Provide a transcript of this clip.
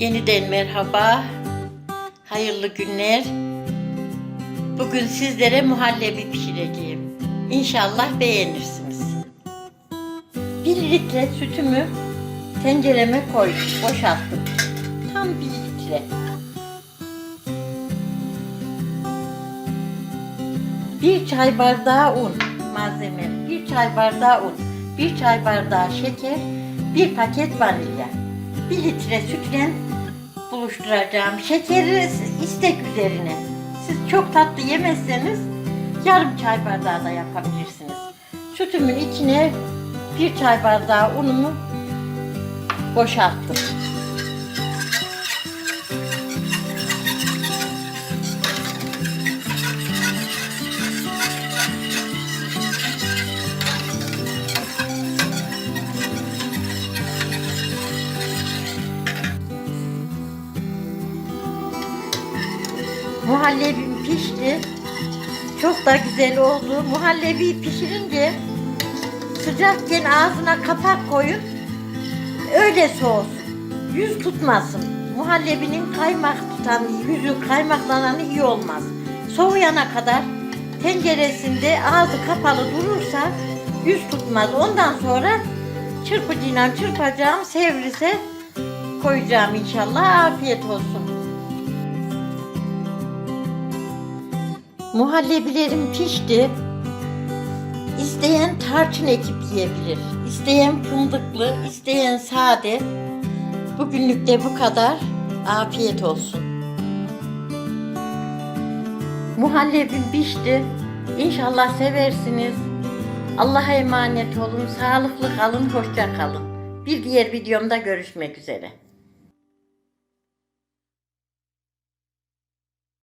Yeniden merhaba. Hayırlı günler. Bugün sizlere muhallebi pişireceğim. İnşallah beğenirsiniz. Bir litre sütümü tencereme koydum, boşalttım. Tam bir litre. Bir çay bardağı un malzeme, bir çay bardağı un, bir çay bardağı şeker, bir paket vanilya. Bir litre sütle buluşturacağım. Şekeri istek üzerine. Siz çok tatlı yemezseniz yarım çay bardağı da yapabilirsiniz. Sütümün içine bir çay bardağı unumu boşalttım. Muhallebim pişti. Çok da güzel oldu. Muhallebi pişirince sıcakken ağzına kapak koyun. Öyle soğusun. Yüz tutmasın. Muhallebinin kaymak tutan, yüzü kaymaklanan iyi olmaz. Soğuyana kadar tenceresinde ağzı kapalı durursa yüz tutmaz. Ondan sonra çırpıcıyla çırpacağım, sevrise koyacağım inşallah. Afiyet olsun. Muhallebilerim pişti. İsteyen tarçın ekip yiyebilir. İsteyen fındıklı, isteyen sade. Bugünlük de bu kadar. Afiyet olsun. Muhallebim pişti. İnşallah seversiniz. Allah'a emanet olun. Sağlıklı kalın, hoşça kalın. Bir diğer videomda görüşmek üzere.